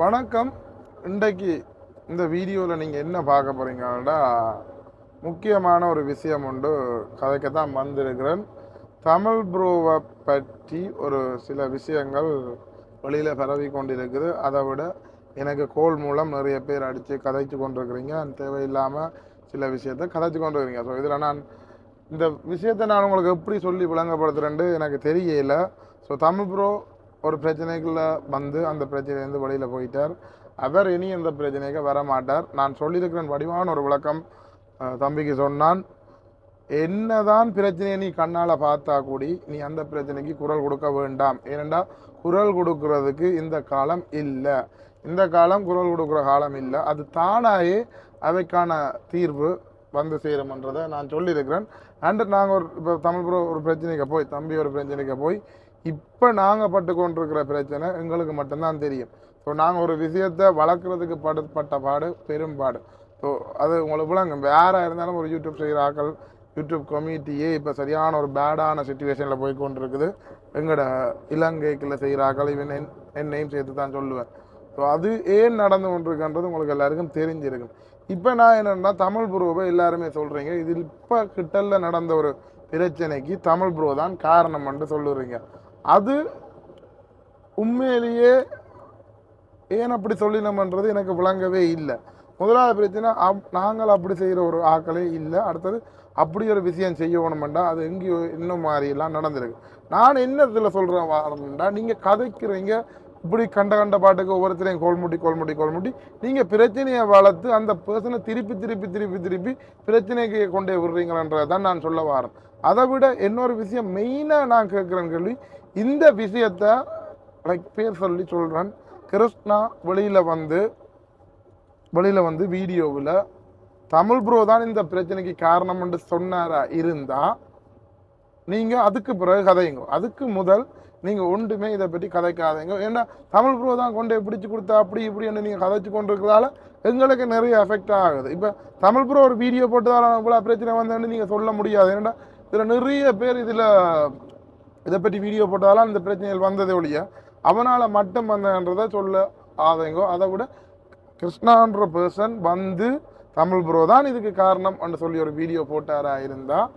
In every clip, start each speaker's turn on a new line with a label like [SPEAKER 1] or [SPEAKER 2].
[SPEAKER 1] வணக்கம். இன்றைக்கு இந்த வீடியோவில் நீங்கள் என்ன பார்க்க போகிறீங்கன்னா முக்கியமான ஒரு விஷயம் உண்டு. கதைக்கு தான் வந்திருக்கிறேன். தமிழ் ப்ரோவை பற்றி ஒரு சில விஷயங்கள் வெளியில் பரவி கொண்டிருக்குது. அதை விட எனக்கு கோல் மூலம் நிறைய பேர் அடித்து கதைச்சு கொண்டிருக்கிறீங்க. தேவையில்லாமல் சில விஷயத்த கதைச்சு கொண்டிருக்கிறீங்க. ஸோ இதில் நான் இந்த விஷயத்தை நான் உங்களுக்கு எப்படி சொல்லி விளங்கப்படுத்துகிறேன்ட்டு எனக்கு தெரியல. ஸோ தமிழ் ப்ரோ ஒரு பிரச்சனைக்குள்ளே வந்து அந்த பிரச்சனையிலேருந்து வெளியில் போயிட்டார். அவர் இனி அந்த பிரச்சனைக்கு வர மாட்டார் நான் சொல்லியிருக்கிறேன் வடிவான ஒரு விளக்கம் தம்பிக்கு சொன்னான். என்னதான் பிரச்சனையை நீ கண்ணால் பார்த்தா கூடி நீ அந்த பிரச்சனைக்கு குரல் கொடுக்க வேண்டாம். ஏனெண்டா குரல் கொடுக்கறதுக்கு இந்த காலம் இல்லை. இந்த காலம் குரல் கொடுக்குற காலம் இல்லை. அது தானாயே அவைக்கான தீர்வு வந்து சேரும்ன்றதை நான் சொல்லியிருக்கிறேன். அண்டு நாங்கள் ஒரு இப்போ தமிழ் ஒரு பிரச்சனைக்கு போய் தம்பி ஒரு பிரச்சனைக்கு போய் இப்போ நாங்கள் பட்டு கொண்டிருக்கிற பிரச்சனை எங்களுக்கு மட்டும்தான் தெரியும். ஸோ நாங்கள் ஒரு விஷயத்தை வளர்க்குறதுக்கு படுப்பட்ட பாடு பெரும்பாடு ஸோ அது உங்களுக்கு விளங்கும் யாராக இருந்தாலும் ஒரு யூடியூப் செய்கிற ஆக்கள் யூடியூப் கம்யூனிட்டியே இப்போ சரியான ஒரு பேடான சுச்சுவேஷனில் போய் கொண்டிருக்குது எங்களோட இலங்கைக்குள்ள செய்கிற ஆக்கள் இவன் என் என்னையும் சேர்த்து தான் சொல்லுவேன். ஸோ அது ஏன் நடந்து கொண்டிருக்குன்றது உங்களுக்கு எல்லாருக்கும் தெரிஞ்சிருக்கும். இப்போ நான் என்னென்னா தமிழ் ப்ரோவை எல்லாருமே சொல்கிறீங்க இதில் இப்போ கிட்டல நடந்த ஒரு பிரச்சனைக்கு தமிழ் ப்ரோ தான் காரணம்னு சொல்லுறீங்க. அது உண்மையிலேயே ஏன் அப்படி சொல்லினோம்ன்றது எனக்கு விளங்கவே இல்லை. முதலாவது பிரச்சனை அப் நாங்கள் அப்படி செய்கிற ஒரு ஆக்களே இல்லை. அடுத்தது அப்படி ஒரு விஷயம் செய்யணுமெண்டா அது எங்கேயோ இன்னும் மாதிரிலாம் நடந்திருக்கு. நான் என்ன இதில் சொல்கிறேன் வரணும்டா நீங்கள் கதைக்கிறீங்க இப்படி கண்ட கண்ட பாட்டுக்கு ஒவ்வொருத்தரையும் கோல்முட்டி கோல்முட்டி கோல்முட்டி நீங்கள் பிரச்சனையை வளர்த்து அந்த பர்சனை திருப்பி திருப்பி திருப்பி திருப்பி பிரச்சனைக்கு கொண்டே விடுறீங்களன்றதை தான் நான் சொல்ல வரேன். அதை விட இன்னொரு விஷயம் மெயினாக நான் கேட்குறேன் கேள்வி இந்த விஷயத்தை லைக் பேர் சொல்லி சொல்கிறேன் கிருஷ்ணா வெளியில் வந்து வெளியில் வந்து வீடியோவில் தமிழ் ப்ரோ தான் இந்த பிரச்சனைக்கு காரணம்னு சொன்னாரா இருந்தால் நீங்கள் அதுக்கு பிறகு கதையுங்க அதுக்கு முதல் நீங்கள் ஒன்றுமே இதை பற்றி கதைக்காதீங்க. ஏன்னா தமிழ் ப்ரோ தான் கொண்டு பிடிச்சி கொடுத்தா அப்படி இப்படின்னு நீங்கள் கதைச்சு கொண்டு இருக்கிறதால எங்களுக்கு நிறைய எஃபெக்ட் ஆகுது. இப்போ தமிழ் ப்ரோ ஒரு வீடியோ போட்டதால இவ்வளோ பிரச்சனை வந்தேன்னு நீங்கள் சொல்ல முடியாது. ஏன்னா இதில் நிறைய பேர் இதில் இதை பற்றி வீடியோ போட்டதால இந்த பிரச்சனைகள் வந்ததே ஒழிய அவனால் மட்டும் வந்தன்றதை சொல்ல ஆதங்கோ. அதை விட கிருஷ்ணான்ற பர்சன் வந்து தமிழ் ப்ரோ தான் இதுக்கு காரணம் என்று சொல்லி ஒரு வீடியோ போட்டாரா இருந்தால்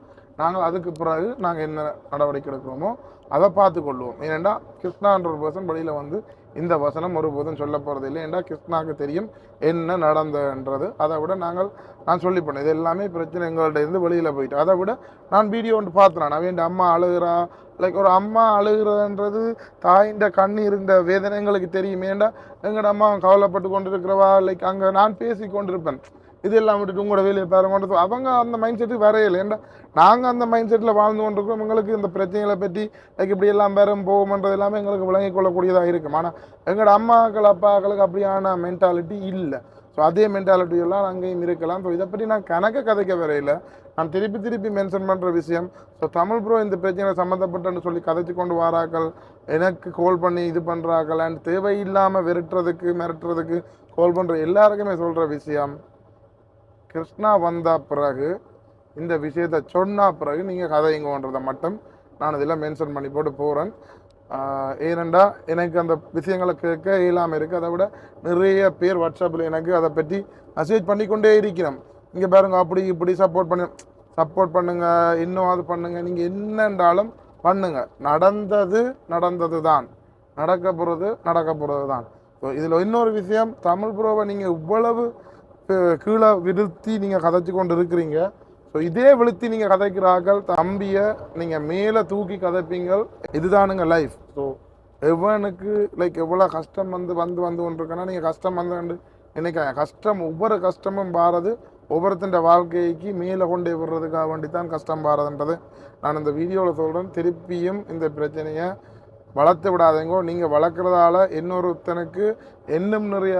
[SPEAKER 1] நாங்கள் அதுக்கு பிறகு நாங்கள் என்ன நடவடிக்கை எடுக்கிறோமோ அதை பார்த்து கொள்வோம். ஏனெண்டா கிருஷ்ணான்ற ஒரு பர்சன் வெளியில் வந்து இந்த வசனம் ஒருபோதும் சொல்ல போகிறது இல்லை ஏன்டா கிருஷ்ணாவுக்கு தெரியும் என்ன நடந்ததுன்றது. அதை விட நாங்கள் நான் சொல்லி பண்ணேன் இது எல்லாமே பிரச்சனை எங்கள்கிட்ட இருந்து வெளியில் போயிட்டு. அதை விட நான் வீடியோ ஒன்று பார்த்தேன் நான் வேண்ட அம்மா அழுகிறா லைக் ஒரு அம்மா அழுகிறதுன்றது தாயின்ற கண்ணீருந்த வேதனை எங்களுக்கு தெரியும். ஏண்டா எங்களோட அம்மா கவலைப்பட்டு கொண்டு இருக்கிறவா லைக் அங்கே நான் பேசி கொண்டிருப்பேன். இதெல்லாம் விட்டுட்டு உங்களோட வேலையை பாருங்க. கொண்டு அவங்க அந்த மைண்ட் செட்டு வரையில. ஏன்டா நாங்கள் அந்த மைண்ட் செட்டில் வாழ்ந்து கொண்டிருக்கோம். எங்களுக்கு இந்த பிரச்சனைகளை பற்றி லைக் இப்படி எல்லாம் பேரும் போகும்ன்றது எல்லாமே எங்களுக்கு விளங்கிக் கொள்ளக்கூடியதாக இருக்கும். ஆனால் எங்களோட அம்மாக்கள் அப்பாக்களுக்கு அப்படியான மென்டாலிட்டி இல்லை. ஸோ அதே மென்டாலிட்டி எல்லாம் அங்கேயும் இருக்கலாம். ஸோ இதை பற்றி நான் கணக்க கதைக்க வரையில் நான் திருப்பி திருப்பி மென்ஷன் பண்ணுற விஷயம் ஸோ தமிழ் ப்ரோ இந்த பிரச்சனை சம்மந்தப்பட்டன்னு சொல்லி கதைச்சு கொண்டு வாராக்கள் எனக்கு கோல் பண்ணி இது பண்ணுறாக்கள் அண்ட் தேவையில்லாமல் விரட்டுறதுக்கு மிரட்டுறதுக்கு கோல் பண்ணுற எல்லாருக்குமே சொல்கிற விஷயம் கிருஷ்ணா வந்த பிறகு இந்த விஷயத்தை சொன்ன பிறகு நீங்கள் கதைங்கன்றதை மட்டும் நான் இதில் மென்ஷன் பண்ணி போட்டு போகிறேன் ஏனெண்டா எனக்கு அந்த விஷயங்களை கேட்க இயலாமல் இருக்குது அதை விட நிறைய பேர் வாட்ஸ்அப்பில் எனக்கு அதை பற்றி மெசேஜ் பண்ணிக்கொண்டே இருக்கிறோம். இங்கே பாருங்க அப்படி இப்படி சப்போர்ட் பண்ணு சப்போர்ட் பண்ணுங்கள் இன்னும் அது பண்ணுங்கள் நீங்கள் என்னென்றாலும் பண்ணுங்கள் நடந்தது நடந்தது தான். நடக்க போகிறது நடக்க போகிறது தான். ஸோ இதில் இன்னொரு விஷயம் தமிழ் ப்ரோவை நீங்கள் இவ்வளவு கீழே விழுத்தி நீங்கள் கதைச்சி கொண்டு இருக்கிறீங்க ஸோ இதே விழுத்தி நீங்கள் கதைக்கிறார்கள் தம்பியை நீங்கள் மேலே தூக்கி கதைப்பீங்கள். இதுதானுங்க லைஃப் ஸோ எவனுக்கு லைக் எவ்வளோ கஷ்டம் வந்து வந்து வந்து கொண்டிருக்கேன்னா நீங்கள் கஷ்டம் வந்து கண்டு நினைக்காங்க கஷ்டம் ஒவ்வொரு கஷ்டமும் பாரது. ஒவ்வொருத்தன் வாழ்க்கைக்கு மேலே கொண்டே விடுறதுக்காக வேண்டி தான் கஷ்டம் பாரதுன்றது. நான் இந்த வீடியோவில் சொல்கிறேன் திருப்பியும் இந்த பிரச்சனையை வளர்த்து விடாதீங்கோ. நீங்கள் வளர்க்குறதால இன்னொருத்தனுக்கு இன்னும் நிறைய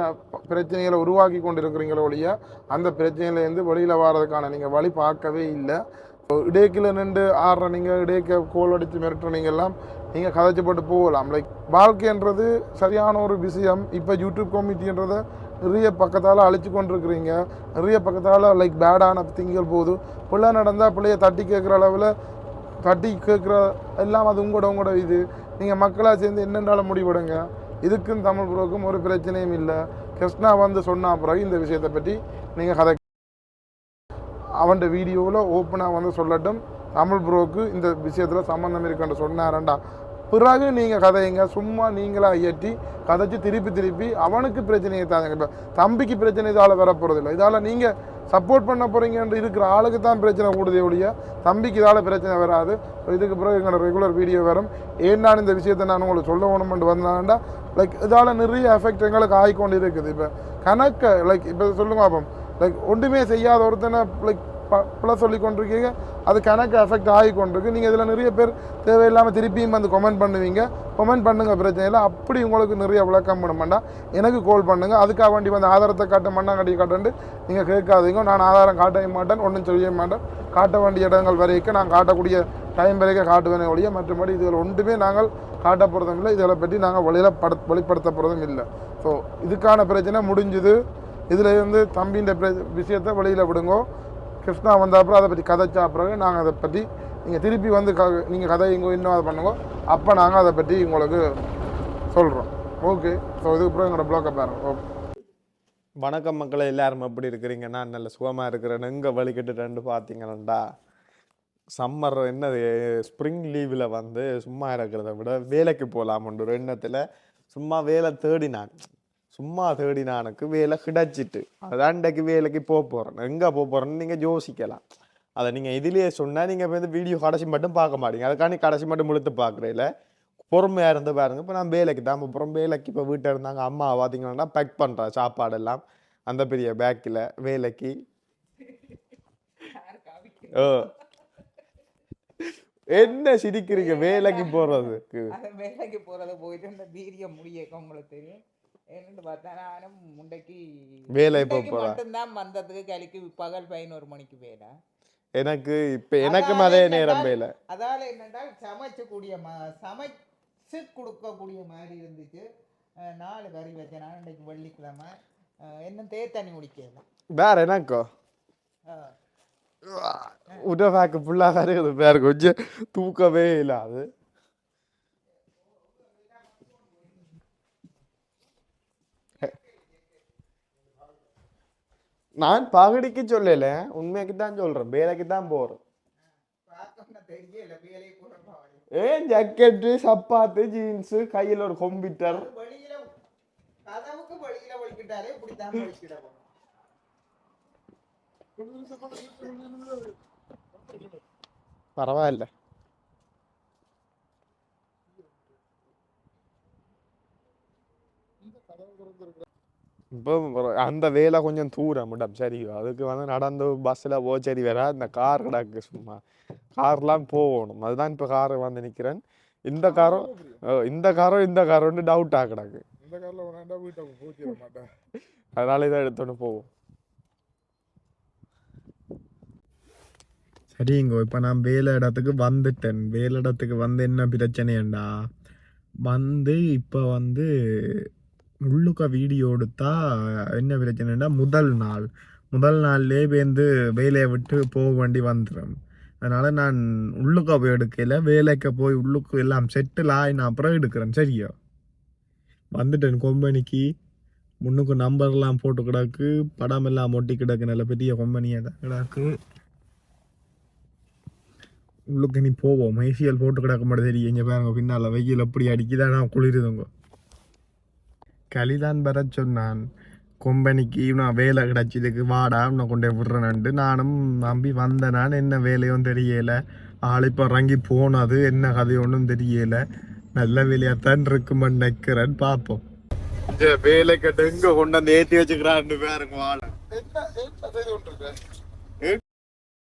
[SPEAKER 1] பிரச்சனைகளை உருவாக்கி கொண்டு இருக்கிறீங்களோ ஒழிய அந்த பிரச்சனையிலேருந்து வெளியில் வர்றதுக்கான நீங்கள் வழி பார்க்கவே இல்லை. இப்போ இடைக்கில் நின்று ஆடுற நீங்கள் இடைக்க கோல் அடித்து மிரட்டுறீங்கெல்லாம் நீங்கள் கதைச்சப்பட்டு போகலாம். லைக் வாழ்க்கைன்றது சரியான ஒரு விஷயம். இப்போ யூடியூப் கமிட்டின்றதை நிறைய பக்கத்தால் அழிச்சு கொண்டிருக்கிறீங்க. நிறைய பக்கத்தால் லைக் பேடான திங்கள் போகுது பிள்ளை நடந்தால் பிள்ளைய தட்டி கேட்குற அளவில் தட்டி கேட்குற எல்லாம் அது உங்களோட உங்களோட இது. நீங்கள் மக்களாக சேர்ந்து என்னென்னால முடிவெடுங்க. இதுக்கும் தமிழ் புரோக்கும் ஒரு பிரச்சனையும் இல்லை. கிருஷ்ணா வந்து சொன்ன பிறகு இந்த விஷயத்தை பற்றி நீங்கள் கதை அவன் வீடியோவில் ஓப்பனாக வந்து சொல்லட்டும். தமிழ் ப்ரோக்கு இந்த விஷயத்தில் சம்மந்தம் இருக்குன்னு சொன்னாரண்டா. பிறகு நீங்கள் கதையுங்க சும்மா நீங்களாக இயற்றி கதைச்சு திருப்பி திருப்பி அவனுக்கு பிரச்சனையை தாங்க. இப்போ தம்பிக்கு பிரச்சனை இதால் வரப்போகிறது இல்லை இதால் நீங்கள் சப்போர்ட் பண்ண போகிறீங்கன்ற இருக்கிற ஆளுக்கு தான் பிரச்சனை கூடுதே ஒழிய தம்பிக்கு இதால் பிரச்சனை வராது. இதுக்கு பிறகு எங்களோட ரெகுலர் வீடியோ வரும். ஏன்னா இந்த விஷயத்தை நான் உங்களுக்கு சொல்ல வேணுமென்று வந்தாண்டா லைக் இதால் நிறைய எஃபெக்ட் எங்களுக்கு ஆகிக்கொண்டு இருக்குது இப்போ கணக்கை லைக் இப்போ சொல்லுங்க அப்போ லைக் ஒன்றுமே செய்யாத ஒருத்தனை லைக் ப்ளஸ் சொல்லி கொண்டிருக்கீங்க அது கணக்கு எஃபெக்ட் ஆகி கொண்டிருக்கு நீங்கள் இதில் நிறைய பேர் தேவையில்லாமல் திருப்பியும் வந்து கமெண்ட் பண்ணுவீங்க. கமெண்ட் பண்ணுங்க பிரச்சனை இல்லை. அப்படி உங்களுக்கு நிறைய விளக்கம் பண்ண வேண்டாம் எனக்கு கால் பண்ணுங்கள் அதுக்காக வேண்டி வந்து ஆதாரத்தை காட்ட மண்ணாங்கட்டி காட்டுன்ட்டு நீங்கள் கேட்காதீங்க. நான் ஆதாரம் காட்டவே மாட்டேன் ஒன்றும் செய்ய மாட்டேன். காட்ட வேண்டிய இடங்கள் வரைக்கும் நான் காட்டக்கூடிய டைம் வரைக்கும் காட்டுவேனே ஒழிய மற்றபடி இதில் ஒன்றுமே நாங்கள் காட்ட போகிறதும் இல்லை. இதில் பற்றி நாங்கள் வெளியில் பட வெளிப்படுத்த போகிறதும் இல்லை. ஸோ இதுக்கான பிரச்சனை முடிஞ்சுது. இதில் இருந்து தம்பின்ற விஷயத்தை வெளியில் விடுங்கோ. கிருஷ்ணா வந்த அப்புறம் அதை பற்றி கதைச்சா பிறகு நாங்கள் அதை பற்றி நீங்கள் திருப்பி வந்து க நீங்கள் கதை இங்கே இன்னும் அதை பண்ணுங்க. அப்போ நாங்கள் அதை பற்றி உங்களுக்கு சொல்கிறோம் ஓகே. ஸோ இதுக்கப்புறம் எங்களோட ப்ளாக்கை பாருங்க ஓகே.
[SPEAKER 2] வணக்கம் மக்களை எல்லாரும் எப்படி இருக்கிறீங்க? நான் நல்ல சுகமாக இருக்கிறேன். எங்கே வலிக்கிட்டுட்டு பார்த்தீங்கன்னா சம்மர் என்னது? ஸ்ப்ரிங் லீவில் வந்து சும்மா இருக்கிறத விட வேலைக்கு போகலாம்ன்ற ஒரு எண்ணத்தில் சும்மா வேலை தேடினான் சும்மா தேடினானுக்கு வேலை கிடைச்சிட்டு. அதான் இன்றைக்கு வேலைக்கு போக போகிறேன் எங்கே போக போகிறேன்னு நீங்கள் யோசிக்கலாம். அதை நீங்கள் இதிலேயே சொன்னால் நீங்கள் வந்து வீடியோ கடைசி மட்டும் பார்க்க மாட்டீங்க. அதுக்காண்டி கடைசி மட்டும் முழுத்து பார்க்குறதில்ல பொறுமையாக இருந்து பாருங்க. இப்போ நான் வேலைக்கு தான் அப்புறம் வேலைக்கு இப்போ வீட்டில் இருந்தாங்க. அம்மா பார்த்தீங்கன்னா பேக் பண்ணுறேன் சாப்பாடெல்லாம் அந்த பெரிய பேக்கில் வேலைக்கு. ஓ. என்ன சிரிக்கிறீங்க? வேலைக்கு போகிறதுக்கு
[SPEAKER 3] வேலைக்கு போறத போயிட்டு இந்த வீரியம் முடியக்க உங்களுக்கு தெரியும். என்னன்னு பார்த்தா நானும் முண்டைக்கு
[SPEAKER 2] வேலை இப்போ
[SPEAKER 3] மட்டும்தான் வந்ததுக்கு கழிக்கு பகல் பதினோரு மணிக்கு வேலை
[SPEAKER 2] எனக்கு இப்போ எனக்கும் அதே நேரம் வேலை.
[SPEAKER 3] அதால என்னென்றால் சமைச்சக்கூடிய மா சமைச்சு கொடுக்கக்கூடிய மாதிரி இருந்துச்சு. நாலு கறி வச்சேன். நான் இன்றைக்கு வெள்ளிக்கிழமை. அஹ் இன்னும் தேர் தண்ணி குடிக்கல
[SPEAKER 2] வேற எனக்கோ உடவாக்கு ஃபுல்லாக வேற கொஞ்சம் தூக்கவே இல்லாது. நான் பகடிக்கு சொல்லல உண்மைக்கு தான் சொல்றேன் வேலைக்கு தான் போறேன்
[SPEAKER 3] பார்க்கணும் தெரியல வேலைக்கு போகிறோம்
[SPEAKER 2] ஏன் ஜக்கெட்டு சப்பாத்து ஜீன்ஸு கையில் ஒரு கம்ப்யூட்டர்
[SPEAKER 3] வெளியில கதவுக்கு வெளியில வலிக்கிட்டாலே இப்படித்தான் வலிக்கிட போறோம்
[SPEAKER 2] பரவாயில்ல இப்போ அந்த வேலை கொஞ்சம் தூரம் மேடம் சரி அதுக்கு வந்து நடந்து பஸ்ஸில் போ சரி வேற இந்த கார் கிடக்கு சும்மா கார்லாம் போகணும் அதுதான் இப்போ கார் வந்து நிற்கிறேன் இந்த காரும் ஓ, இந்த காரும் இந்த காரும் டவுட்டாக கிடக்கு
[SPEAKER 1] இந்த காரில் வீட்டை பூச்சிட மாட்டேன்
[SPEAKER 2] அதனால இதை எடுத்துன்னு போவோம் சரிங்க இப்போ நான் வேலை இடத்துக்கு வந்துட்டேன் வேலை இடத்துக்கு வந்து என்ன பிரச்சனைண்டா வந்து இப்போ வந்து உள்ளுக்க வீடியோ எடுத்தா என்ன பிரச்சனைனா முதல் நாள். முதல் நாள்லேயே வேந்து வேலையை விட்டு போக வேண்டி வந்துடும் அதனால் நான் உள்ளுக்க போய் எடுக்கல. வேலைக்கு போய் உள்ளுக்கு எல்லாம் செட்டில் ஆகி நான் அப்புறம் எடுக்கிறேன். சரியா? வந்துட்டேன் கொம்பனிக்கு முன்னுக்கு நம்பர்லாம் போட்டு கிடக்கு. படம் எல்லாம் ஒட்டி கிடக்கு. நல்ல பெரிய கொம்பனியாக தான் கிடக்கு. உள்ளுக்கு நீ போவோம். மைசியல் போட்டு கிடக்க மாட்டேன் தெரியும் இங்கே பாருங்க பின்னால் வெயில் எப்படி அடிக்குதான் நான் குளிருதுங்க. களிதான் பெற சொன்னான். கொம்பனிக்கு நான் வேலை கிடச்சதுக்கு வாடா நான் கொண்டு விடுறேன்ட்டு நானும் நம்பி வந்தேன் நான் என்ன வேலையும் தெரியல. ஆள் இப்போ இறங்கி போனது என்ன கதை ஒன்றும் தெரியல. நல்ல வேலையாத்தான் இருக்குமென்னு நினைக்கிறேன். பார்ப்போம் வேலை கட்டு எங்க கொண்டு வந்து ஏற்றி வச்சுக்கிறான்னு பாருங்க வாழை